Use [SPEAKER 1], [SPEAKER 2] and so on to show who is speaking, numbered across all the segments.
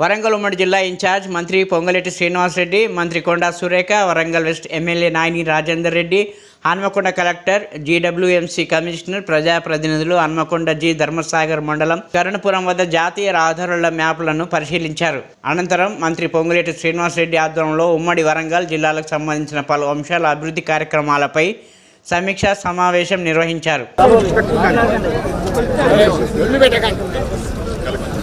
[SPEAKER 1] వరంగల్ ఉమ్మడి జిల్లా ఇన్ఛార్జ్ మంత్రి పొంగలేటి శ్రీనివాసరెడ్డి మంత్రి Konda Surekha Warangal west MLA Nayini Rajender Reddy Hanmakonda collector GWMC commissioner ప్రజాప్రతినిధులు హన్మకొండ జి ధర్మసాగర్ మండలం కరణపురం వద్ద జాతీయ రహదారుల మ్యాప్లను పరిశీలించారు. అనంతరం మంత్రి పొంగులేటి శ్రీనివాసరెడ్డి ఆధ్వర్యంలో ఉమ్మడి వరంగల్ జిల్లాలకు సంబంధించిన పలు అంశాల అభివృద్ధి కార్యక్రమాలపై సమీక్షా సమావేశం నిర్వహించారు.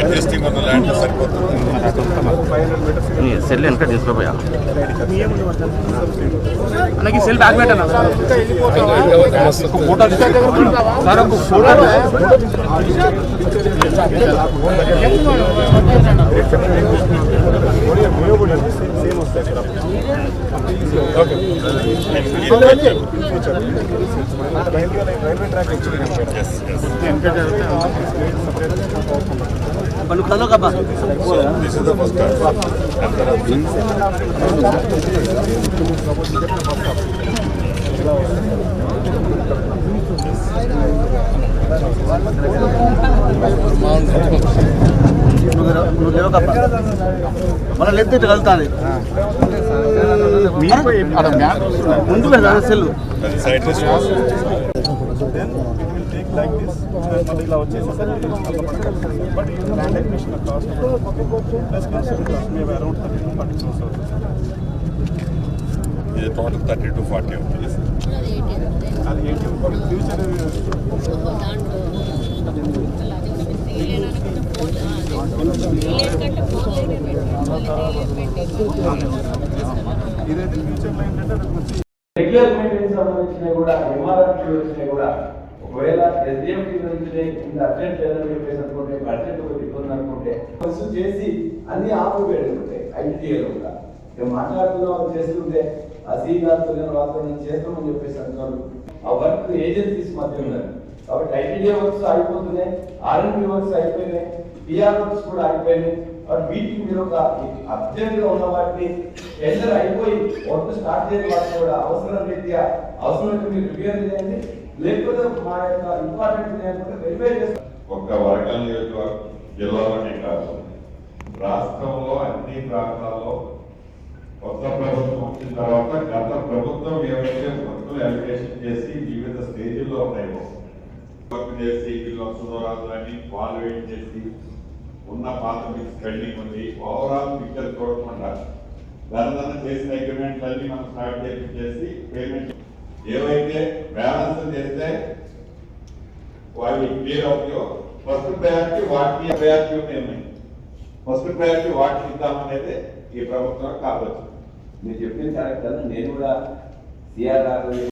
[SPEAKER 2] అడ్జస్టింగ్ ఉన్న ల్యాండ్ సరిపోతుంది
[SPEAKER 3] సెల్ వెనక తీసుకోపోయా?
[SPEAKER 4] మనకి సెల్ బ్యాక్ పెట్టాను?
[SPEAKER 2] ద ఫస్ట్
[SPEAKER 4] నువ్వు లేవు కబ్బా మన లెఫ్ట్ ఇటు కలుగుతుంది ముందు లేదా cell
[SPEAKER 5] will take like this. And ఇలా వచ్చేసేసరికి but land acquisition cost plus construction cost మేము around thirty to forty crores అవుతుంది
[SPEAKER 2] ఇది టోటల్ థర్టీ టు ఫార్టీ అవుతుంది
[SPEAKER 5] అది ఏంటి ఫ్యూచర్ ఇదైతే ఫ్యూచర్లో ఏంటంటే
[SPEAKER 6] రెగ్యులర్ మెయింటెనెన్స్ సంబంధించినవి కూడా ఎంఆర్ఆర్కి వచ్చినవి కూడా ఒకవేళ ఎస్డిఎం నుంచి ఇంత అర్జెంట్ లేదని చెప్పేసి అనుకుంటే బడ్జెట్ ఒకటి ఇబ్బంది అనుకుంటే ఫస్ట్ చేసి అన్ని ఆపువేయడం ఉంటాయి ఐటీఏలో కూడా. ఇక మాట్లాడుతున్నాం అది చేస్తుంటే ఆ సి గారితో వాళ్ళతో నేను చేస్తామని చెప్పేసి అంటున్నారు. ఆ వర్క్ ఏజెన్సీస్ మధ్య ఉన్నది కాబట్టి ఐటీడీఏ వర్క్స్ అయిపోతున్నాయి ఆర్ఎన్బి వర్క్స్ అయిపోయినాయి పిఆర్ వర్క్స్ కూడా అయిపోయినాయి కాబట్టి వీటికి మీరు ఒక అర్జెంట్గా ఉన్న వాటిని టెండర్ అయిపోయి వర్క్ స్టార్ట్ చేయని వాటిని కూడా అవసరం రీత్యా అవసరమైతే మీరు రివ్యూ చేయండి. లేకపోతే మా యొక్క ఇంపార్టెంట్ లేకపోతే వెరిఫై చేస్తాం
[SPEAKER 2] ఒక్క వరంగల్ నియోజకవర్గం జిల్లాలోనే కాదు. రాష్ట్రంలో అన్ని ప్రాంతాల్లో కొత్త ప్రభుత్వం వచ్చిన తర్వాత గత ప్రభుత్వం ఏవైతే వర్కులు అలిగేషన్ చేసి వివిధ స్టేజీల్లో ఉన్నాయో వర్క్ చేసి వీళ్ళు సుధరాజులని వెయిట్ చేసి ఉన్న పాత మీకు స్పెండింగ్ ఉంది. ఓవరాల్ పిక్చర్ చూడకుండా దాని చేసిన అగ్రిమెంట్లు అన్ని మనం స్టార్ట్ చేసి పేమెంట్ ఏవైతే బ్యాలెన్స్ చేస్తే వాటి క్లియర్ అవుతాయో ఫస్ట్ ప్రయారిటీ వాటికి ప్రయారిటీ ఉన్నాయి. ఫస్ట్ ప్రయారిటీ వాటికి ఇద్దామనేది ఈ ప్రభుత్వం కావచ్చు.
[SPEAKER 6] మీరు చెప్పింది కరెక్ట్ నేను కూడా సిఆర్ సిఆర్ఆర్